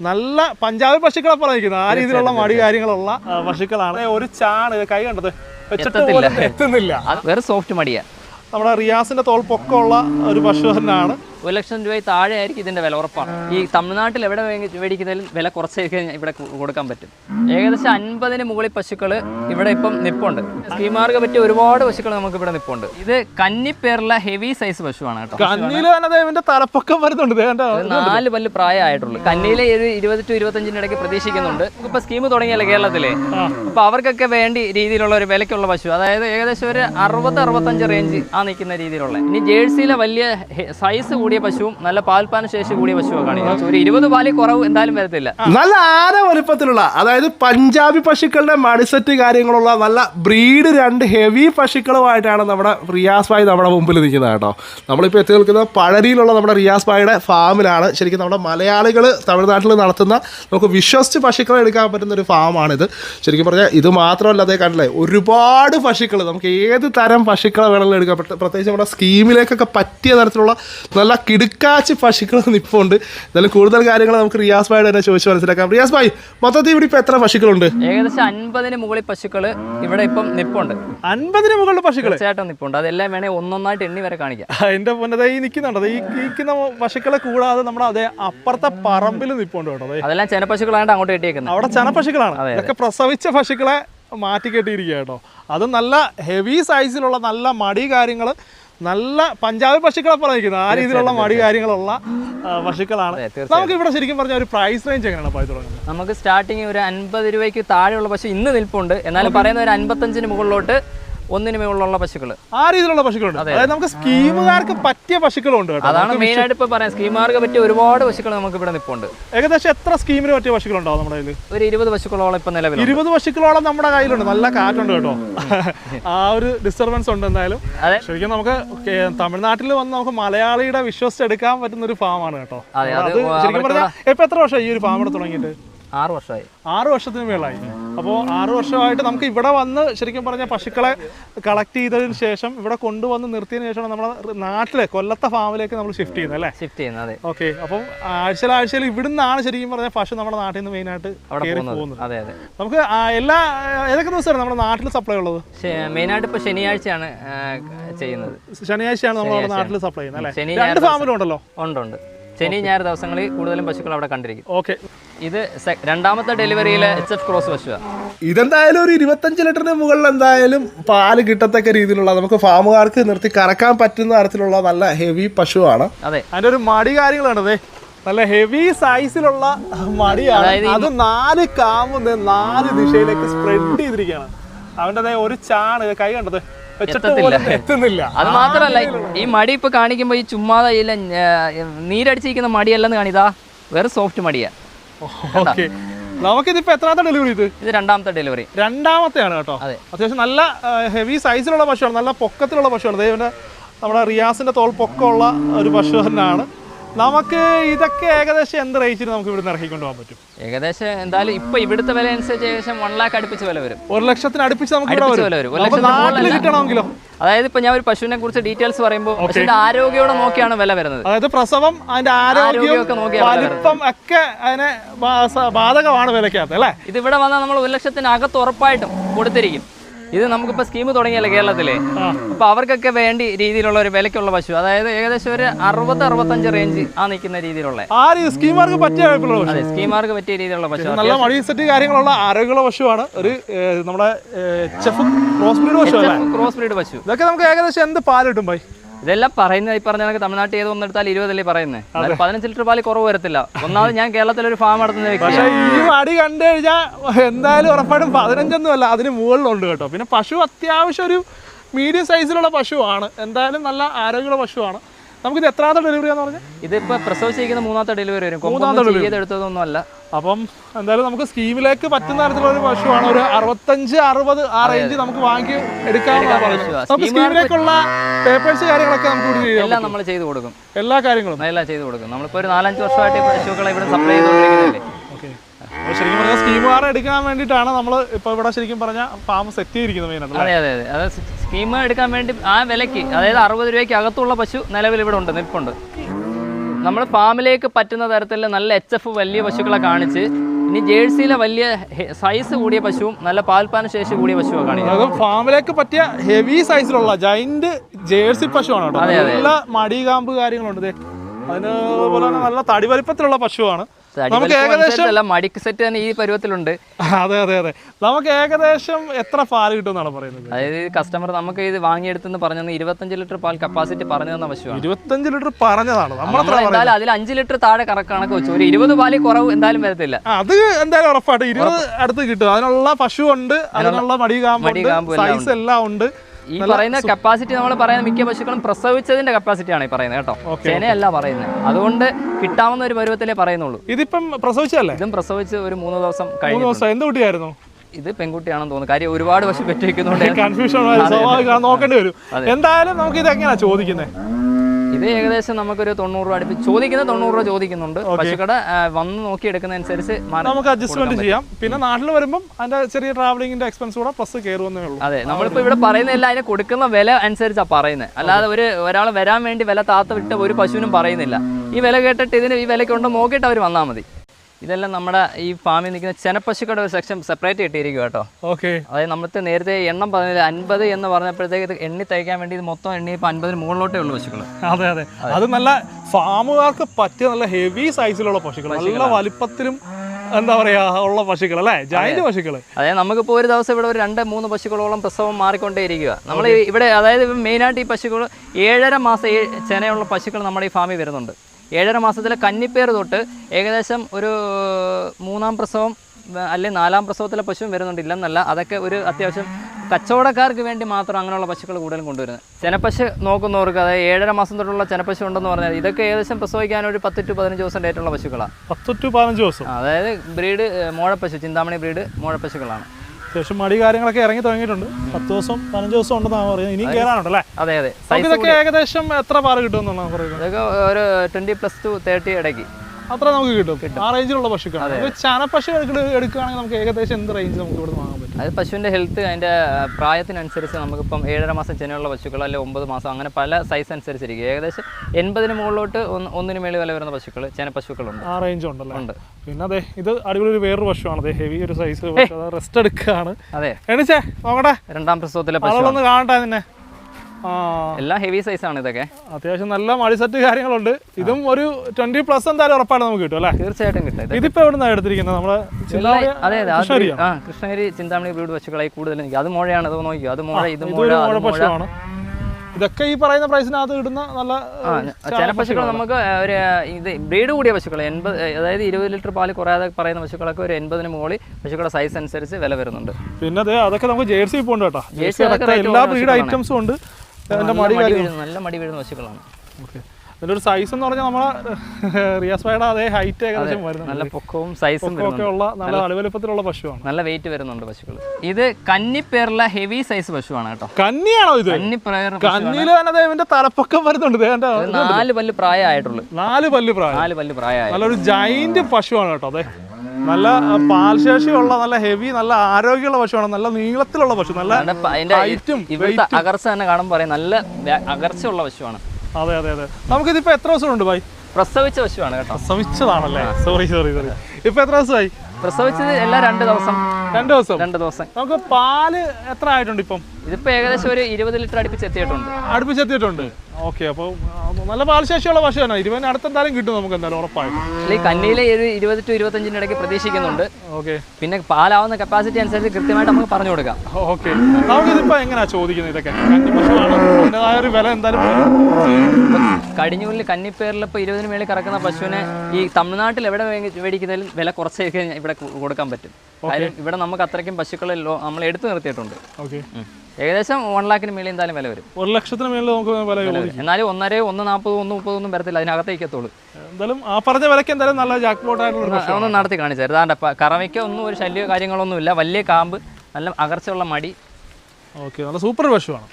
നല്ല പഞ്ചാബി പശുക്കളെ പറഞ്ഞിരിക്കുന്നത് ആ രീതിയിലുള്ള മടി കാര്യങ്ങളുള്ള പശുക്കളാണ്. ഒരു ചാണ് കൈ കണ്ടത് എത്തുന്നില്ല. വേറെ സോഫ്റ്റ് മടിയാ. നമ്മുടെ റിയാസിന്റെ തോൾ പൊക്കമുള്ള ഒരു പശു തന്നെയാണ്. ഒരു ലക്ഷം രൂപ താഴെ ആയിരിക്കും ഇതിന്റെ വില ഉറപ്പാണ്. ഈ തമിഴ്നാട്ടിൽ എവിടെ വേങ്ങി- മേടിക്കുന്നതിലും വില കുറച്ചൊക്കെ ഇവിടെ കൊടുക്കാൻ പറ്റും. ഏകദേശം അൻപതിന് മുകളിൽ പശുക്കൾ ഇവിടെ ഇപ്പം നിപ്പുണ്ട്. സ്കീമാർക്ക് പറ്റിയ ഒരുപാട് പശുക്കൾ നമുക്ക് ഇവിടെ നിപ്പുണ്ട്. ഇത് കന്നിപ്പേറുള്ള ഹെവി സൈസ് പശുവാണ് കേട്ടോ. തലപ്പൊക്കം വരുന്നുണ്ട്. ദേ കണ്ടോ? നാല് പല്ല് പ്രായമായിട്ടുള്ളൂ. കന്നിയിലെ ഒരു ഇരുപത് ടു ഇരുപത്തഞ്ചിന് ഇടയ്ക്ക് പ്രതീക്ഷിക്കുന്നുണ്ട്. ഇപ്പൊ സ്കീം തുടങ്ങിയല്ലേ കേരളത്തിലെ? അപ്പൊ അവർക്കൊക്കെ വേണ്ടി രീതിയിലുള്ള ഒരു വിലക്കുള്ള പശു. അതായത് ഏകദേശം ഒരു അറുപത് അറുപത്തഞ്ച് റേഞ്ച് ആ നിൽക്കുന്ന രീതിയിലുള്ള. ഇനി ജേഴ്സിയിലെ വലിയ സൈസ് കൂടിയ പശുവും നല്ല പാൽപ്പാന ശേഷി കൂടിയ പശുവും കാണിക്കും ഒരു ഇരുപത് പാലിൽ കുറവ് എന്തായാലും വരത്തില്ല. നല്ല ആന വലുപ്പത്തിലുള്ള അതായത് പഞ്ചാബി പശുക്കളുടെ മടിസെറ്റ് കാര്യങ്ങളുള്ള നല്ല ബ്രീഡ് രണ്ട് ഹെവി പശുക്കളുമായിട്ടാണ് നമ്മുടെ റിയാസ് ഭായ് നമ്മുടെ മുമ്പിൽ നിൽക്കുന്നത് കേട്ടോ. നമ്മളിപ്പോൾ എത്തി നിൽക്കുന്നത് പഴരിയിലുള്ള നമ്മുടെ റിയാസ് ഭായിയുടെ ഫാമിലാണ്. ശരിക്കും നമ്മുടെ മലയാളികൾ തമിഴ്നാട്ടിൽ നടത്തുന്ന നമുക്ക് വിശ്വസിച്ച് പശുക്കളെ എടുക്കാൻ പറ്റുന്ന ഒരു ഫാമാണിത്. ശരിക്കും പറഞ്ഞാൽ ഇത് മാത്രമല്ല അതേ കണ്ടില്ലേ ഒരുപാട് പശുക്കൾ നമുക്ക് ഏത് തരം പശുക്കളെ വേണമെങ്കിലും എടുക്കാം. പ്രത്യേക- പ്രത്യേകിച്ച് നമ്മുടെ സ്കീമിലേക്കൊക്കെ പറ്റിയ തരത്തിലുള്ള നല്ല കിടുക്കാച്ച് പശുക്കളൊക്കെ നിപ്പുണ്ട് എന്തായാലും കൂടുതൽ കാര്യങ്ങൾ നമുക്ക് റിയാസ് ഭായിയുടെ തന്നെ ചോദിച്ച് മനസ്സിലാക്കാം. റിയാസ് ഭായി മൊത്തത്തിൽ ഇവിടെ ഇപ്പോൾ എത്ര പശുക്കളുണ്ട്? ഏകദേശം അൻപതിന് മുകളിൽ പശുക്കൾ ഇവിടെ ഇപ്പം നിപ്പുണ്ട്. അൻപതിന് മുകളിൽ പശുക്കൾ ചേട്ടൻ നിപ്പുണ്ട്. അതെല്ലാം വേണേ ഒന്നൊന്നായിട്ട് എണ്ണി വരെ കാണിക്കാം. എന്റെ പൊന്നതേ ഈ നിൽക്കുന്നുണ്ട് ഈ നിൽക്കുന്ന പശുക്കളെ കൂടാതെ നമ്മുടെ അതേ അപ്പുറത്തെ പറമ്പിൽ നിപ്പുണ്ട് കേട്ടോ. അതെല്ലാം അതെല്ലാം ചെനപ്പശുക്കളാണ് അങ്ങോട്ട് കെട്ടിയേക്കുന്നത് അവിടെ ചെനപ്പശുക്കളാണ്. ഇതൊക്കെ പ്രസവിച്ച പശുക്കളെ മാറ്റി കെട്ടിയിരിക്കുക കേട്ടോ. അത് നല്ല ഹെവി സൈസിലുള്ള നല്ല മടി കാര്യങ്ങൾ നല്ല പഞ്ചാബി പശുക്കളെ പറഞ്ഞിരിക്കുന്നത് ആ രീതിയിലുള്ള മടി കാര്യങ്ങളുള്ള പശുക്കളാണ്. നമുക്ക് ഇവിടെ ശരിക്കും പറഞ്ഞ ഒരു പ്രൈസ് റേഞ്ച് എങ്ങനെയാണ് പോയി തുടങ്ങുന്നത്? നമുക്ക് സ്റ്റാർട്ടിങ് ഒരു അൻപത് രൂപയ്ക്ക് താഴെയുള്ള പശു ഇന്ന് നിൽപ്പുണ്ട്. എന്നാലും പറയുന്ന ഒരു അൻപത്തഞ്ചിന് മുകളിലോട്ട് ഒന്നിന് മുകളിലുള്ള പശുക്കൾ ആ രീതിയിലുള്ള പശുക്കളുണ്ട്. അതായത് നമുക്ക് സ്കീമുകാർക്ക് പറ്റിയ പശുക്കളുണ്ട് കേട്ടോ. അതാണ് മെയിൻ ആയിട്ട് ഇപ്പൊ പറയാം സ്കീമുകാർക്ക് പറ്റിയ ഒരുപാട് പശുക്കൾ നമുക്ക് ഇവിടെ നിപ്പുണ്ട്. ഏകദേശം എത്ര സ്കീമിന് പറ്റിയ പശുക്കളുണ്ടാവും നമ്മുടെ കയ്യിൽ ഒരു ഇരുപത് പശുക്കളോളം ഇപ്പൊ നിലവിൽ ഇരുപത് പശുക്കളോളം നമ്മുടെ കയ്യിലുണ്ട്. നല്ല കാറ്റുണ്ട് കേട്ടോ. ആ ഒരു ഡിസ്റ്റർബൻസ് ഉണ്ട് എന്തായാലും. ശരിക്കും നമുക്ക് തമിഴ്നാട്ടിൽ വന്ന് നമുക്ക് മലയാളിയുടെ വിശ്വസിച്ചെടുക്കാൻ പറ്റുന്ന ഒരു ഫാമാണ് കേട്ടോ. ശരിക്കും പറഞ്ഞാൽ ഇപ്പൊ എത്ര വർഷം ഈ ഒരു ഫാം ഇവിടെ തുടങ്ങിയിട്ട്? ആറ് വർഷമായി. ആറ് വർഷത്തിന് മേളായി. അപ്പോൾ ആറ് വർഷമായിട്ട് നമുക്ക് ഇവിടെ വന്ന് ശരിക്കും പറഞ്ഞാൽ പശുക്കളെ കളക്ട് ചെയ്തതിന് ശേഷം ഇവിടെ കൊണ്ടുവന്ന് നിർത്തിയതിന് ശേഷമാണ് നമ്മുടെ നാട്ടിലെ കൊല്ലത്തെ ഫാമിലേക്ക് നമ്മൾ ഷിഫ്റ്റ് ചെയ്യുന്നത് അല്ലേ? ഷിഫ്റ്റ് ചെയ്യുന്നത് അതെ. ഓക്കെ അപ്പം ആഴ്ചയിൽ ആഴ്ചയിൽ ഇവിടുന്നാണ് ശരിക്കും പറഞ്ഞാൽ പശു നമ്മുടെ നാട്ടിൽ നിന്ന് മെയിനായിട്ട് പോകുന്നത്. അതെ അതെ. നമുക്ക് എല്ലാ ഏതൊക്കെ ദിവസമാണ് നമ്മുടെ നാട്ടിൽ സപ്ലൈ ഉള്ളത്? മെയിനായിട്ട് ഇപ്പോൾ ശനിയാഴ്ചയാണ് ചെയ്യുന്നത്. ശനിയാഴ്ചയാണ് നമ്മുടെ നാട്ടിൽ സപ്ലൈ ചെയ്യുന്നത് അല്ലേ? രണ്ട് ഫാമിലുണ്ടല്ലോ ഫാമിലും ഉണ്ടല്ലോ? ഉണ്ട് ഉണ്ട്. ശനി ഞായർ ദിവസങ്ങളിൽ കൂടുതലും പശുക്കൾ അവിടെ കണ്ടിരിക്കും. ഓക്കെ ഇത് രണ്ടാമത്തെ ഡെലിവറിയിലെ എച്ച് എഫ് ക്രോസ് പശുവാണ് ഇതെന്തായാലും ഒരു ഇരുപത്തഞ്ച് ലിറ്ററിന് മുകളിൽ എന്തായാലും പാൽ കിട്ടത്തക്ക രീതിയിലുള്ള നമുക്ക് ഫാമുകാർക്ക് നിർത്തി കറക്കാൻ പറ്റുന്ന തരത്തിലുള്ള നല്ല ഹെവി പശുവാണ്. അതെ. അതിന്റെ ഒരു മടി കാര്യങ്ങളാണ് ദേ. നല്ല ഹെവി സൈസിലുള്ള മടിയാണ്. അത് നാല് കാമ്പ് നാല് ദിശയിലേക്ക് സ്പ്രെഡ് ചെയ്തിരിക്കുകയാണ്. അവന്റെ ദേ ഒരു ചാണ് കൈ കണ്ടത് എത്തുന്നില്ല. അത് മാത്രല്ല ഈ മടി ഇപ്പൊ കാണിക്കുമ്പോ ഈ ചുമ്മാതെ ഇല്ല നീരടിച്ചിരിക്കുന്ന മടിയല്ലെന്ന് കാണിതാ വെറും സോഫ്റ്റ് മടിയാ. ഓക്കെ. നമുക്കിതിപ്പോ എത്രാമത്തെ ഡെലിവറി ഇത്? ഇത് രണ്ടാമത്തെ ഡെലിവറി രണ്ടാമത്തെയാണ് കേട്ടോ. അതെ. അത്യാവശ്യം നല്ല ഹെവി സൈസിലുള്ള പശുവാണ്. നല്ല പൊക്കത്തിലുള്ള പശുവാണ്. ദൈവന്റെ നമ്മുടെ റിയാസിന്റെ തോൾ പൊക്കമുള്ള ഒരു പശു തന്നെയാണ്. നമുക്ക് ഇതൊക്കെ ഏകദേശം എന്ത് റേറ്റിന് നമുക്ക് ഇവിടുന്ന് ഇറക്കിക്കൊണ്ട് പോകാൻ പറ്റും? ഏകദേശം എന്തായാലും ഇപ്പൊ ഇവിടുത്തെ വില അനുസരിച്ച് ഏകദേശം വൺ ലാക്ക് അടുപ്പിച്ച് വില വരും. ഒരു ലക്ഷത്തിന് അടുപ്പിച്ച് നമുക്ക് നമുക്ക് നാട്ടിൽ കിട്ടണമെങ്കിലോ? അതായത് ഇപ്പൊ ഞാൻ ഒരു പശുവിനെ കുറിച്ച് ഡീറ്റെയിൽസ് പറയുമ്പോൾ പശുവിന്റെ ആരോഗ്യയോടെ നോക്കിയാണ് വില വരുന്നത്. അതായത് പ്രസവം അതിന്റെ ആരോഗ്യം ആരോഗ്യമൊക്കെ നോക്കിയാണ് ഒക്കെ അതിനെ ബാധകമാണ് വിലക്കകത്ത് അല്ലേ? ഇത് ഇവിടെ വന്നാൽ നമ്മൾ ഒരു ലക്ഷത്തിനകത്ത് ഉറപ്പായിട്ടും കൊടുത്തിരിക്കും. ഇത് നമുക്കിപ്പോ സ്കീം തുടങ്ങിയല്ലേ കേരളത്തിലെ? അപ്പോൾ അവർക്കൊക്കെ വേണ്ടി രീതിയിലുള്ള ഒരു വിലക്കുള്ള പശു അതായത് ഏകദേശം ഒരു അറുപത് അറുപത്തഞ്ച് റേഞ്ച് ആ നിൽക്കുന്ന രീതിയിലുള്ള. സ്കീമാർക്ക് പറ്റിയ അതെ സ്കീമാർക്ക് പറ്റിയ രീതിയിലുള്ള പശു. നല്ല മടി സെറ്റ് കാര്യങ്ങളുള്ള ആരോഗ്യമുള്ള പശുവാണ്. ഒരു നമ്മുടെ ക്രോസ് ബ്രീഡ് പശു അല്ലേ? ക്രോസ് ബ്രീഡ് പശു. ഇതൊക്കെ നമുക്ക് ഏകദേശം എന്ത് പാൽ കിട്ടും ബൈ? ഇതെല്ലാം പറയുന്നത് ഈ പറഞ്ഞ കണക്ക് തമിഴ്നാട്ടിൽ ഏത് ഒന്നെടുത്താൽ ഇരുപതല്ലേ പറയുന്നത് പതിനഞ്ച് ലിറ്റർ പാൽ കുറവ് വരത്തില്ല. ഒന്നാമത് ഞാൻ കേരളത്തിൽ ഒരു ഫാം നടത്തുന്ന വ്യക്തി ഈ മടി കണ്ടു കഴിഞ്ഞാൽ എന്തായാലും ഉറപ്പായിട്ടും പതിനഞ്ചൊന്നും അല്ല അതിന് മുകളിലുണ്ട് കേട്ടോ. പിന്നെ പശു അത്യാവശ്യം ഒരു മീഡിയം സൈസിലുള്ള പശുവാണ്. എന്തായാലും നല്ല ആരോഗ്യമുള്ള പശുവാണ്. ഇത് എത്രാമത്തെ ഡെലിവറി ആണെന്ന് പറഞ്ഞാൽ ഇതിപ്പോ പ്രസവിച്ചിരിക്കുന്ന മൂന്നാമത്തെ ഡെലിവറി വരും. മൂന്നാമത്തെ ഡെലിവറി. ചെയ്തെടുത്തതൊന്നും അല്ല. അപ്പം എന്തായാലും നമുക്ക് സ്കീമിലേക്ക് പറ്റുന്ന തരത്തിലുള്ള ഒരു പശുവാണ്. ഒരു അറുപത്തഞ്ച് അറുപത് ആ റേഞ്ച് നമുക്ക് വാങ്ങി എടുക്കാമെന്നാണ് പറയുന്നത്. നമുക്ക് സ്കീമിലേക്കുള്ള പേപ്പേഴ്സ് കാര്യങ്ങളൊക്കെ നമുക്ക് എല്ലാം നമ്മൾ ചെയ്തു കൊടുക്കും. എല്ലാ കാര്യങ്ങളും. എല്ലാം ചെയ്തു കൊടുക്കും. നമ്മളിപ്പോ ഒരു നാലഞ്ച് വർഷമായിട്ട് പശുക്കളെ ഇവിടെ സപ്ലൈ ചെയ്തുകൊണ്ടിരിക്കുന്നില്ലേ? ശരിക്കും പറഞ്ഞാൽ സ്കീമുകാർ എടുക്കാൻ വേണ്ടിയിട്ടാണ് നമ്മൾ ഇപ്പോൾ ഇവിടെ ശരിക്കും പറഞ്ഞാൽ ഫാം സെറ്റ് ചെയ്തിരിക്കുന്നത് മെയിനായിട്ട് അതെ അതെ അതെ. അത് സ്കീം എടുക്കാൻ വേണ്ടി ആ വിലയ്ക്ക് അതായത് അറുപത് രൂപയ്ക്ക് അകത്തുള്ള പശു നിലവിൽ ഇവിടെ ഉണ്ട് നിൽപ്പുണ്ട്. നമ്മൾ ഫാമിലേക്ക് പറ്റുന്ന തരത്തിൽ നല്ല എച്ച് എഫ് വലിയ പശുക്കളെ കാണിച്ച് ഇനി ജേഴ്സിയിലെ വലിയ സൈസ് കൂടിയ പശുവും നല്ല പാൽപ്പാന ശേഷി കൂടിയ പശുവും കാണിക്കുന്നത് ഫാമിലേക്ക് പറ്റിയ ഹെവി സൈസിലുള്ള ജൈന്റ് ജേഴ്സി പശുവാണ് കേട്ടോ. നല്ല മടികാമ്പ് കാര്യങ്ങളുണ്ട്. അതിന് നല്ല തടി വലിപ്പത്തിലുള്ള പശുവാണ് നമുക്ക് ഏകദേശം മടിക്ക് സെറ്റ് തന്നെ ഈ പരുവത്തിലുണ്ട്. അതെ അതെ അതെ. നമുക്ക് ഏകദേശം എത്ര പാൽ കിട്ടുമെന്നാണ് പറയുന്നത്? അതായത് കസ്റ്റമർ നമുക്ക് ഇത് വാങ്ങിയെടുത്തെന്ന് പറഞ്ഞെന്ന് ഇരുപത്തഞ്ച് ലിറ്റർ പാൽ കപ്പാസിറ്റി പറഞ്ഞു തന്ന പശുവാണ് ഇരുപത്തഞ്ച് ലിറ്റർ പറഞ്ഞതാണ്. എന്തായാലും അതിൽ അഞ്ച് ലിറ്റർ താഴെ കണക്ക് വെച്ചു ഒരു ഇരുപത് പാലിൽ കുറവ് എന്തായാലും വരത്തില്ല. അത് എന്തായാലും ഉറപ്പായിട്ട്. ഇരുപത് അടുത്ത് കിട്ടും. അതിനുള്ള പശു ഉണ്ട് അതിനുള്ള മടി കാമ്പ് സൈസ് എല്ലാം ഉണ്ട്. ഈ പറയുന്ന കപ്പാസിറ്റി നമ്മൾ പറയുന്ന മിക്ക പശുക്കളും പ്രസവിച്ചതിന്റെ കപ്പാസിറ്റിയാണ് ഈ പറയുന്നത് കേട്ടോ. ചേനയല്ല പറയുന്നത്. അതുകൊണ്ട് കിട്ടാവുന്ന ഒരു പരുവത്തിലേ പറയുന്നുള്ളൂ. ഇതിപ്പം പ്രസവിച്ചല്ലേ ഇതും പ്രസവിച്ച് ഒരു മൂന്ന് ദിവസം കഴിഞ്ഞു ദിവസം. എന്ത് കുട്ടിയായിരുന്നു? ഇത് പെൺകുട്ടിയാണെന്ന് തോന്നുന്നു. കാര്യം ഒരുപാട് പശു പെറ്റിരിക്കുന്നുണ്ട്. കൺഫ്യൂഷൻ നോക്കേണ്ടി വരും. എന്തായാലും നമുക്ക് ഇത് എങ്ങനെയാ ചോദിക്കുന്നത് ഇത് ഏകദേശം നമുക്കൊരു തൊണ്ണൂറ് രൂപ അടുപ്പിച്ച് ചോദിക്കുന്ന തൊണ്ണൂറ് രൂപ ചോദിക്കുന്നുണ്ട്. പശുക്കട വന്ന് നോക്കി എടുക്കുന്നതനുസരിച്ച് നമുക്ക് അഡ്ജസ്റ്റ്മെന്റ് ചെയ്യാം. പിന്നെ നാട്ടിൽ വരുമ്പോൾ അതിന്റെ ചെറിയ ട്രാവലിംഗിന്റെ എക്സ്പെൻസ് കൂടെ പ്ലസ് കയറുമെന്നേ ഉള്ളൂ. അതെ നമ്മളിപ്പോ ഇവിടെ പറയുന്നില്ല അതിന് കൊടുക്കുന്ന വില അനുസരിച്ചാണ് പറയുന്നത് അല്ലാതെ ഒരു ഒരാൾ വരാൻ വേണ്ടി വില താത്ത വിട്ട് ഒരു പശുവിനും പറയുന്നില്ല. ഈ വില കേട്ടിട്ട് ഇതിന് ഈ വിലയ്ക്കുണ്ടോ നോക്കിയിട്ട് അവർ വന്നാൽ മതി. ഇതെല്ലാം നമ്മുടെ ഈ ഫാമിൽ നിൽക്കുന്ന ചെനപ്പശുക്കളുടെ ഒരു സെക്ഷൻ സെപ്പറേറ്റ് കിട്ടിയിരിക്കും കേട്ടോ. ഓക്കെ അതായത് നമ്മളത്തെ നേരത്തെ എണ്ണം പറഞ്ഞത് അൻപത് എന്ന് പറഞ്ഞപ്പോഴത്തേക്ക് ഇത് എണ്ണി തയ്ക്കാൻ വേണ്ടി ഇത് മൊത്തം എണ്ണി ഇപ്പോൾ അൻപതിന് മുകളിലോട്ടേ ഉള്ളൂ പശുക്കൾ അതെ അതെ. അത്. നല്ല ഫാമുകാർക്ക് പറ്റിയ നല്ല ഹെവി സൈസിലുള്ള പശുക്കൾ നല്ല വലിപ്പത്തിലും എന്താ പറയാ ഉള്ള പശുക്കൾ അല്ലേ? ജൈന്റ് പശുക്കൾ അതായത് നമുക്കിപ്പോൾ ഒരു ദിവസം ഇവിടെ ഒരു രണ്ട് മൂന്ന് പശുക്കളോളം പ്രസവം മാറിക്കൊണ്ടേയിരിക്കുക നമ്മൾ ഇവിടെ അതായത് മെയിനായിട്ട് ഈ പശുക്കൾ ഏഴര മാസം ചെനയുള്ള പശുക്കൾ നമ്മുടെ ഈ ഫാമിൽ വരുന്നുണ്ട്. ഏഴര മാസത്തിലെ കന്നിപ്പേർ തൊട്ട് ഏകദേശം ഒരു മൂന്നാം പ്രസവം അല്ലെ അല്ലെങ്കിൽ നാലാം പ്രസവത്തിലെ പശുവും വരുന്നുണ്ട്. ഇല്ലെന്നല്ല അതൊക്കെ ഒരു അത്യാവശ്യം കച്ചവടക്കാർക്ക് വേണ്ടി മാത്രം അങ്ങനെയുള്ള പശുക്കൾ കൂടുതലും കൊണ്ടുവരുന്നത്. ചെനപ്പശു നോക്കുന്നവർക്ക് അതായത് ഏഴര മാസം തൊട്ടുള്ള ചെനപ്പശു ഉണ്ടെന്ന് പറഞ്ഞാൽ ഇതൊക്കെ ഏകദേശം പ്രസവിക്കാൻ ഒരു പത്ത് ടു പതിനഞ്ച് ദിവസം ഡേറ്റുള്ള പശുക്കളാണ് പത്ത് ടു പതിനഞ്ച് ദിവസം. അതായത് ബ്രീഡ് മോഴപ്പശു ചിന്താമണി ബ്രീഡ് മോഴപ്പശുക്കളാണ്. അത്യാവശ്യം മടി കാര്യങ്ങളൊക്കെ ഇറങ്ങി തുടങ്ങിയിട്ടുണ്ട്. പത്ത് ദിവസം പതിനഞ്ച് ദിവസം ഉണ്ടെന്നാണ് പറയുന്നത്. ഇനിയും കയറാനുണ്ട് അല്ലേ അതെ അതെ. ഇതൊക്കെ ഏകദേശം എത്ര പാറ കിട്ടും പറയുന്നത്? ഇതൊക്കെ ഒരു ട്വന്റി പ്ലസ് ടു തേർട്ടി ഇടയ്ക്ക്. അത്ര നമുക്ക് കിട്ടും. ആ റേഞ്ചിലുള്ള പശുക്കളാണ്. നമുക്ക് ചനപ്പശു എടുക്ക- എടുക്കുകയാണെങ്കിൽ നമുക്ക് ഏകദേശം എന്ത് റേഞ്ച് നമുക്ക് ഇവിടെ വാങ്ങാൻ പറ്റും? അത് പശുവിന്റെ ഹെൽത്ത് അതിന്റെ പ്രായത്തിനനുസരിച്ച് നമുക്കിപ്പം ഏഴര മാസം ചെനയുള്ള പശുക്കൾ അല്ലെങ്കിൽ ഒമ്പത് മാസം അങ്ങനെ പല സൈസ് അനുസരിച്ചിരിക്കും. ഏകദേശം എൺപതിന് മുകളിലോട്ട് ഒന്ന് ഒന്നിന് മേളിൽ വില വരുന്ന പശുക്കൾ ചെന പശുക്കളുണ്ട്. ആ റേഞ്ച് ഉണ്ടല്ലോ? ഉണ്ട്. പിന്നെ അതെ ഇത് അടിപൊളി ഒരു വേറൊരു പശുവാണ്. അതെ ഹെവി ഒരു സൈസ് റെസ്റ്റ് എടുക്കുകയാണ്. അതെ. എണിച്ചേ നോക്കട്ടെ രണ്ടാം പ്രസവത്തിലെ പശു ഒന്ന് കാണട്ടെ നിന്നെ എല്ലാം ഹെവി സൈസ് ആണ് ഇതൊക്കെ. അത്യാവശ്യം നല്ല മടി സെറ്റ് കാര്യങ്ങളുണ്ട്. ഇതും ഒരു ട്വന്റി പ്ലസ് എന്തായാലും ഉറപ്പാണ് നമുക്ക് കിട്ടും അല്ലേ? തീർച്ചയായിട്ടും കിട്ടും. ഇത് ഇതിപ്പോ എവിടുന്നാണ് എടുത്തിരിക്കുന്നത്? നമ്മുടെ അതെ അതെ? ആ കൃഷ്ണഗിരി ചിന്താമണി ബ്രീഡ് പശുക്കളായി കൂടുതൽ അത് മുഴയാണ് അത് നോക്കിയോ അത് മുഴ ഇത് മുഴ പശുവാണ്. ഇതൊക്കെ ഈ പറയുന്ന പ്രൈസിനകത്ത് ഇടുന്ന നല്ല ചില പശുക്കൾ നമുക്ക് ഒരു ഇത് ബ്രീഡ് കൂടിയ പശുക്കൾ എൺപത് അതായത് ഇരുപത് ലിറ്റർ പാൽ കുറയാതെ പറയുന്ന പശുക്കളൊക്കെ ഒരു എൺപതിന് മുകളിൽ പശുക്കളുടെ സൈസ് അനുസരിച്ച് വില വരുന്നുണ്ട്. പിന്നെ അതെ അതൊക്കെ നമുക്ക് ജേഴ്സി പോകണ്ട കേട്ടോ. ജേഴ്സി എല്ലാ ബ്രീഡ് ഐറ്റംസും ഉണ്ട്. നല്ല മടി വീഴുന്ന പശുക്കളാണ് ഓക്കെ. അതിന്റെ ഒരു സൈസ് എന്ന് പറഞ്ഞാൽ നമ്മളെ റിയാസ് ഭായിയുടെ അതേ ഹൈറ്റ് ഏകദേശം വരുന്നുണ്ട്. നല്ല പൊക്കവും സൈസും ഒക്കെ ഉള്ള നല്ല അലുവലുപ്പത്തിലുള്ള പശുവാണ്. നല്ല വെയിറ്റ് വരുന്നുണ്ട് പശുക്കൾ ഇത് കന്നിപ്പേറുള്ള ഹെവി സൈസ് പശുവാണ് കേട്ടോ. കന്നിയാണോ ഇത്? കന്നിയിൽ കന്നിയിൽ തന്നെ ഇവന്റെ തലപ്പൊക്കം വരുന്നുണ്ട്. നാല് പല്ല് പ്രായമായിട്ടുള്ളൂ. നാല് പല്ല് പ്രായം. നാല് പല്ല് പ്രായം നല്ലൊരു ജൈന്റ് പശുവാണ് കേട്ടോ അതെ നല്ല പാൽശേഷിയുള്ള നല്ല ഹെവി നല്ല ആരോഗ്യമുള്ള പശുവാണ്. നല്ല നീളത്തിലുള്ള പശു. നല്ല അകർച്ച തന്നെ കാണുമ്പോൾ പറയാം നല്ല അകർച്ചയുള്ള പശുവാണ്. അതെ അതെ അതെ. നമുക്കിതിപ്പോ എത്ര ദിവസം ഉണ്ട് ഭായി? പ്രസവിച്ച പശുവാണ് കേട്ടോ. പ്രസവിച്ചതാണല്ലേ? സോറി സോറി സോറി ഇപ്പൊ എത്ര ദിവസമായി പ്രസവിച്ചത് എല്ലാം രണ്ട് ദിവസം. രണ്ട് ദിവസം? രണ്ട് ദിവസം. നമുക്ക് പാൽ എത്ര ആയിട്ടുണ്ട് ഇപ്പം? ഇതിപ്പോ ഏകദേശം ഒരു ഇരുപത് ലിറ്റർ അടുപ്പിച്ച് എത്തിയിട്ടുണ്ട്. അടുപ്പിച്ചെത്തിയിട്ടുണ്ട് ഓക്കെ അപ്പോൾ നല്ല പാൽശേഷിയുള്ള പശു തന്നെ. ഇരുപതിന് അടുത്തെന്തായാലും കിട്ടും നമുക്ക് എന്തായാലും ഉറപ്പായിട്ടും. ഈ കന്നിയിലെ ഒരു ഇരുപത് ടു ഇരുപത്തഞ്ചിന്റെ ഇടയ്ക്ക് പ്രതീക്ഷിക്കുന്നുണ്ട്. ഓക്കെ. പിന്നെ പാലാവുന്ന കപ്പാസിറ്റി അനുസരിച്ച് കൃത്യമായിട്ട് നമുക്ക് പറഞ്ഞു കൊടുക്കാം. ഓക്കെ. നമുക്കിതിപ്പോ എങ്ങനെയാ ചോദിക്കുന്നത് ഇതൊക്കെ? കന്നി പശുവാണ്. അതിന്റെതായ ഒരു വില എന്തായാലും. കടിഞ്ഞൂലിൽ കന്നിപ്പേരിൽ ഇപ്പോൾ ഇരുപതിന് മേളിൽ കറക്കുന്ന പശുവിനെ ഈ തമിഴ്നാട്ടിൽ എവിടെ മേടിക്കുന്നതിലും വില കുറച്ചൊക്കെ ഇവിടെ കൊടുക്കാൻ പറ്റും. ഇവിടെ നമുക്ക് അത്രയ്ക്കും പശുക്കളെ ലോ- നമ്മൾ എടുത്തു നിർത്തിയിട്ടുണ്ട്. ഓക്കെ ഏകദേശം വൺ ലാഖിന് മേളിൽ എന്തായാലും വില വരും. ഒരു ലക്ഷത്തിന് മേളിൽ നമുക്ക് വില വരും. എന്നാലും ഒന്നര ഒന്ന് നാൽപ്പത് ഒന്ന് മുപ്പതൊന്നും വരത്തില്ല. അതിനകത്തേക്കെത്തുള്ളൂ എന്തായാലും ആ പറഞ്ഞ വിലക്ക് എന്തായാലും നല്ല ജാക്ക് പോട്ട് ആയിട്ടുള്ള ഒന്ന് നടത്തി കാണിച്ചായിരുന്നു അതാണ്ട് കറവയ്ക്ക് ഒന്നും ഒരു ശല്യമോ കാര്യങ്ങളൊന്നും ഇല്ല വലിയ കാമ്പ് നല്ല അകർച്ചയുള്ള മടി. ഓക്കെ നല്ല സൂപ്പർ പശുവാണ്.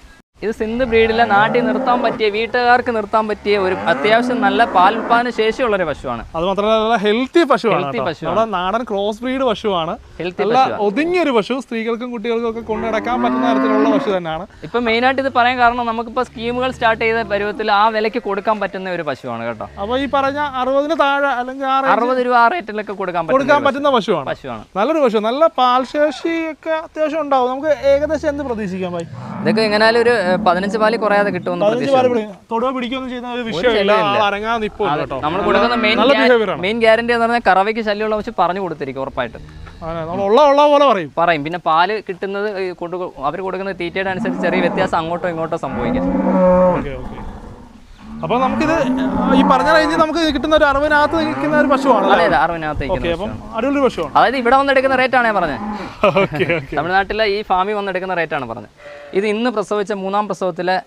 ഇത് സിന്ധ് ബ്രീഡിലെ നാട്ടിൽ നിർത്താൻ പറ്റിയ വീട്ടുകാർക്ക് നിർത്താൻ പറ്റിയ ഒരു അത്യാവശ്യം നല്ല പാൽ ഉൽപ്പാദന ശേഷിയുള്ള ഒരു പശുവാണ്. അത് മാത്രമല്ല ഹെൽത്തി പശുവാണ് നാടൻ ക്രോസ് ബ്രീഡ് പശുവാണ്. നല്ല ഒതുങ്ങിയ ഒതുങ്ങിയൊരു പശു സ്ത്രീകൾക്കും കുട്ടികൾക്കും ഒക്കെ കൊണ്ടുനടക്കാൻ പറ്റുന്ന തരത്തിലുള്ള പശു തന്നെയാണ്. ഇപ്പൊ മെയിൻ ആയിട്ട് ഇത് പറയാൻ കാരണം നമുക്കിപ്പോ സ്കീമുകൾ സ്റ്റാർട്ട് ചെയ്ത പരുവത്തിൽ ആ വിലയ്ക്ക് കൊടുക്കാൻ പറ്റുന്ന ഒരു പശുവാണ് കേട്ടോ. അപ്പൊ ഈ പറഞ്ഞ അറുപതിന് താഴെ അല്ലെങ്കിൽ അറുപത് രൂപ ആ റേറ്റിലൊക്കെ കൊടുക്കാൻ കൊടുക്കാൻ പറ്റുന്ന പറ്റുന്ന പശുവാണ്. പശുവാണ്. നല്ലൊരു പശു നല്ല പാൽശേഷി ഒക്കെ അത്യാവശ്യം ഉണ്ടാവും. നമുക്ക് ഏകദേശം എന്ത് പ്രതീക്ഷിക്കാം ഭായി? ഇതൊക്കെ എങ്ങനെയാലും ഒരു പതിനഞ്ച് പാൽ കുറയാതെ കിട്ടുമെന്ന് നമ്മൾ കൊടുക്കുന്ന മെയിൻ മെയിൻ ഗ്യാരണ്ടി എന്ന് പറഞ്ഞാൽ കറവയ്ക്ക് ശല്യമുള്ള വെച്ച് പറഞ്ഞു കൊടുത്തിരിക്കും ഉറപ്പായിട്ടും. പറയും. പറയും. പിന്നെ പാൽ കിട്ടുന്നത് അവർ കൊടുക്കുന്ന തീറ്റയുടെ അനുസരിച്ച് ചെറിയ വ്യത്യാസം അങ്ങോട്ടോ ഇങ്ങോട്ടോ സംഭവിക്കാം. അപ്പോൾ നമുക്കിത് ഈ പറഞ്ഞ റേഞ്ചിൽ നമുക്ക് കിട്ടുന്ന ഒരു അറിവിനകത്ത് നിൽക്കുന്ന ഒരു പശുവാണ് അതെ അതെ അറിവിനകത്ത് ഓക്കെ അപ്പം അടിപൊളി പശുവാണ്. അതായത് ഇവിടെ വന്നെടുക്കുന്ന റേറ്റ് ഞാൻ പറഞ്ഞത് തമിഴ്നാട്ടിലെ ഈ ഫാമിൽ വന്നെടുക്കുന്ന റേറ്റ് ആണ് പറഞ്ഞത് ഇത് ഇന്ന് പ്രസവിച്ച മൂന്നാം പ്രസവത്തിലെ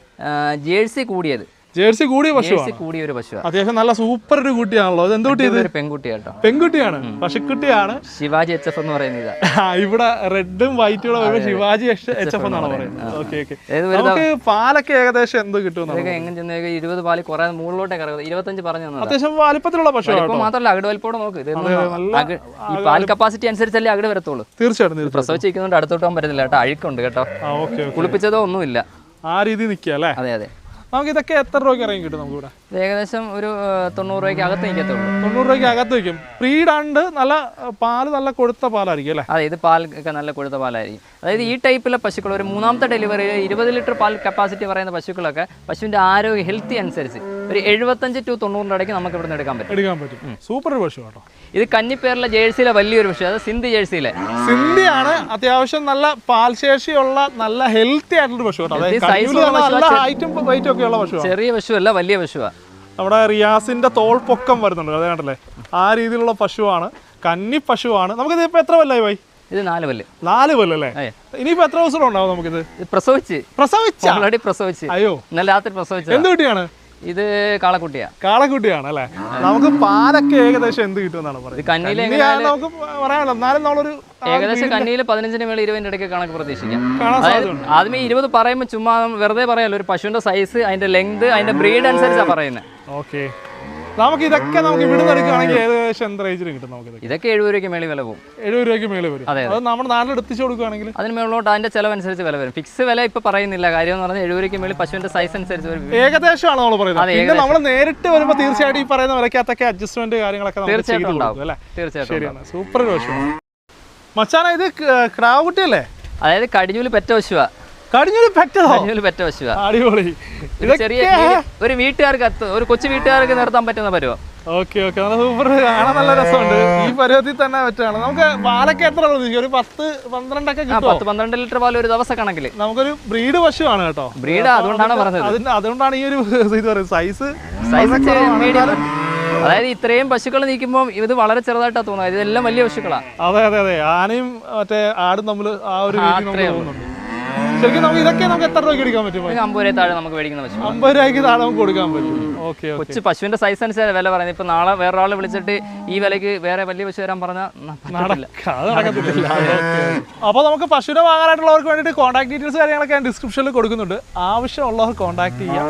ജേഴ്സി കൂടിയത്. ജേഴ്സി കൂടിയ പശുവാണ്. കൂടിയ ഒരു പശുവാണ് അത്യാവശ്യം നല്ല സൂപ്പർ ഒരു കുട്ടിയാണല്ലോ. അത് എന്ത് കുട്ടി ഇത്? ഒരു പെൺകുട്ടി കേട്ടോ പെൺകുട്ടിയാണ് പശുക്കുട്ടിയാണ്. ശിവാജി എച്ച് എഫ് എന്ന് പറയുന്നത് ഇവിടെ റെഡും വൈറ്റും കൂടെ ശിവാജി എച്ച് എഫ് എന്നാണ് പറയുന്നത്. ഓക്കെ നമുക്ക് പാലൊക്കെ ഏകദേശം എന്ത് കിട്ടും എങ്ങനെ ചെന്ന് ഇരുപത് പാൽ കുറെ മുകളിലോട്ടേ കറങ്ങുന്നത്. ഇരുപത്തഞ്ച് പറഞ്ഞു അത്യാവശ്യം വലിപ്പത്തിലുള്ള പശുവാണ് മാത്രമല്ല അകട് വലിപ്പോടെ നോക്ക്. ഇത് ഈ പാൽ കപ്പാസിറ്റി അനുസരിച്ചല്ലേ അകട് വരത്തുള്ളൂ. തീർച്ചയായിട്ടും പ്രസവിച്ചിരിക്കുന്നതുകൊണ്ട് അടുത്തോട്ട് പോകാൻ പറ്റത്തില്ല കേട്ടോ. അഴുക്കുണ്ട് കേട്ടോ. കുളിപ്പിച്ചതോ ഒന്നുമില്ല. ആ രീതി നിൽക്കുക അല്ലേ? അതെ അതെ. നമുക്ക് ഇതൊക്കെ എത്ര രൂപയ്ക്ക് ഇറങ്ങി കിട്ടും നമുക്ക് ഇവിടെ ഇത് ഏകദേശം ഒരു തൊണ്ണൂറ് രൂപയ്ക്ക് അകത്ത് നിൽക്കത്തുള്ളൂ. തൊണ്ണൂറ് രൂപയ്ക്ക് അകത്ത് വയ്ക്കും പ്രീഡാണ്ട് നല്ല പാൽ നല്ല കൊടുത്ത പാലായിരിക്കും അല്ലേ? അതെ ഇത് പാൽ ഒക്കെ നല്ല കൊടുത്ത പാലായിരിക്കും. അതായത് ഈ ടൈപ്പിലെ പശുക്കൾ ഒരു മൂന്നാമത്തെ ഡെലിവറി ഇരുപത് ലിറ്റർ പാൽ കപ്പാസിറ്റി പറയുന്ന പശുക്കളൊക്കെ പശുവിന്റെ ആരോഗ്യ ഹെൽത്തി അനുസരിച്ച് ഒരു എഴുപത്തഞ്ച് ടു തൊണ്ണൂറിന്റെ ഇടയ്ക്ക് നമുക്ക് ഇവിടെ നിന്ന് എടുക്കാൻ പറ്റും. എടുക്കാൻ പറ്റും. സൂപ്പർ പശു കേട്ടോ ഇത് കന്നിപ്പേരിലെ ജേഴ്സിയിലെ വലിയൊരു പശു അത് സിന്ധി ജേഴ്സിയിലെ. സിന്ധിയാണ് അത്യാവശ്യം നല്ല പാൽശേഷിയുള്ള നല്ല ഹെൽത്തി ആയിട്ടുള്ള പശു കേട്ടോ ചെറിയ പശുവല്ല വലിയ പശുവാണ് നമ്മുടെ റിയാസിന്റെ തോൾ പൊക്കം വരുന്നുണ്ട്. അതെ കണ്ടല്ലേ? ആ രീതിയിലുള്ള പശുവാണ്. കന്നി പശുവാണ്. നമുക്കിത് ഇപ്പൊ എത്ര കൊല്ലായി പോയി ഇത് നാല് പല്ല് നാല് പല്ലല്ലേ. ഇനിയിപ്പോ എത്ര ദിവസം ഉണ്ടാവും നമുക്കിത്? പ്രസവിച്ച്. പ്രസവിച്ച? ഓൾറെഡി പ്രസവിച്ച്. അയ്യോ. ഇന്നലെ രാത്രി പ്രസവിച്ച് എന്ത് കുട്ടിയാണ്? ഇത് കാളക്കുട്ടിയാ. കാളക്കുട്ടിയാണ് അല്ലേ? നമുക്ക് പാലൊക്കെ ഏകദേശം എന്ത് കിട്ടുമെന്നാണ് പറയുന്നത്. നമുക്ക് പറയാമല്ലോ. എന്നാലും നമ്മളൊരു ഏകദേശം കന്നിയിൽ പതിനഞ്ചിന് മേളിൽ ഇരുപതിന്റെ ഇടയ്ക്ക് കണക്ക് പ്രതീക്ഷിക്കാം. ആദ്യമേ ഇരുപത് പറയുമ്പോൾ ചുമ്മാ വെറുതെ പറയാമല്ലോ ഒരു പശുവിന്റെ സൈസ് അതിന്റെ ലെങ്ത് അതിന്റെ ബ്രീഡ് അനുസരിച്ചാണ് പറയുന്നത് ഓക്കെ. നമുക്ക് ഇതൊക്കെ നമുക്ക് ഇവിടുന്ന് എടുക്കുകയാണെങ്കിൽ ഏകദേശം എന്ത് റേഞ്ചിന് കിട്ടും നമുക്ക് ഇതൊക്കെ എഴുപത് രൂപയ്ക്ക് മേളിൽ വില പോകും. എഴുപത് രൂപയ്ക്ക് മേളിൽ വരും. അതെ, അത്. നമ്മുടെ നാട്ടിൽ എടുത്തിച്ച് കൊടുക്കുകയാണെങ്കിൽ? അതിന് മേളിലോട്ട് അതിന്റെ ചെലവനുസരിച്ച് വില വരും. ഫിക്സ് വില ഇപ്പൊ പറയുന്നില്ല. കാര്യം എന്ന് പറഞ്ഞാൽ എഴുപത് രൂപയ്ക്ക് മേളിൽ പശുവിന്റെ സൈസ് അനുസരിച്ച് വരും ഏകദേശമാണ് നമ്മൾ പറയുന്നത്. പിന്നെ നമ്മൾ നേരിട്ട് വരുമ്പോൾ തീർച്ചയായിട്ടും ഈ പറയുന്ന വിലക്കകത്തൊക്കെ അഡ്ജസ്റ്റ്മെന്റ് കാര്യങ്ങളൊക്കെ തീർച്ചയായിട്ടും ഉണ്ടാവും. അല്ലേ? തീർച്ചയായിട്ടും സൂപ്പർ ഒരു പശു മച്ചാന ഇത് ക്രാവ് കുട്ടിയല്ലേ അതായത് കടിഞ്ഞൂൽ പെറ്റ പശുവാ. കടിഞ്ഞൂൽ പെറ്റ കടിഞ്ഞൂൽ പെറ്റ പശുവാ. അടിപൊളി. ചെറിയ ഒരു വീട്ടുകാർക്ക് അത്ത് ഒരു കൊച്ചു വീട്ടുകാർക്ക് നിർത്താൻ പറ്റുന്ന പരുവം. Okay okay. നല്ല സൂപ്പർ. കാണാൻ നല്ല രസമുണ്ട്. ഈ പരുവത്തിൽ തന്നെ പറ്റുകയാണ്. നമുക്ക് പാലൊക്കെ എത്ര പ്രതീക്ഷിക്കും ഒരു പത്ത് പന്ത്രണ്ടൊക്കെ പത്ത് പന്ത്രണ്ട് ലിറ്റർ പാൽ ഒരു ദിവസം കണക്കിൽ നമുക്കൊരു ബ്രീഡ് പശുവാണ് കേട്ടോ. ബ്രീഡ് അതുകൊണ്ടാണ് പറഞ്ഞത്. അതിന് അതുകൊണ്ടാണ് ഈ ഒരു ഇത് പറയുന്നത്. സൈസ് സൈസ് മീഡിയം അതായത് ഇത്രയും പശുക്കൾ നീക്കുമ്പോൾ ഇത് വളരെ ചെറുതായിട്ടാ തോന്നുന്നത്. ഇതെല്ലാം വലിയ പശുക്കളാണ് അതെ അതെ അതെ. ആനയും മറ്റേ ആടും തമ്മിൽ ആ ഒരു തോന്നുന്നുണ്ട്. ശരിക്കും നമുക്ക് ഇതൊക്കെ നമുക്ക് എത്ര രൂപയ്ക്ക് എടുക്കാൻ പറ്റും? അമ്പത് രൂപ താഴെ നമുക്ക് മേടിക്കുന്ന പശു. അമ്പത് രൂപയ്ക്ക് താഴെ നമുക്ക് കൊടുക്കാൻ പറ്റും. ഓക്കെ കൊച്ചു പശുവിന്റെ സൈസ് അനുസരിച്ച് വില പറയുന്നത്. ഇപ്പൊ നാളെ വേറെ ആളെ വിളിച്ചിട്ട് ഈ വിലക്ക് വേറെ വലിയ പശു വരാൻ പറഞ്ഞാൽ അപ്പോൾ നമുക്ക് പശുവിനെ വാങ്ങാനായിട്ടുള്ളവർക്ക് വേണ്ടിയിട്ട് കോൺടാക്ട് ഡീറ്റെയിൽസ് കാര്യങ്ങളൊക്കെ ഞാൻ ഡിസ്ക്രിപ്ഷനിൽ കൊടുക്കുന്നുണ്ട്. ആവശ്യമുള്ളവർ കോൺടാക്ട് ചെയ്യാം.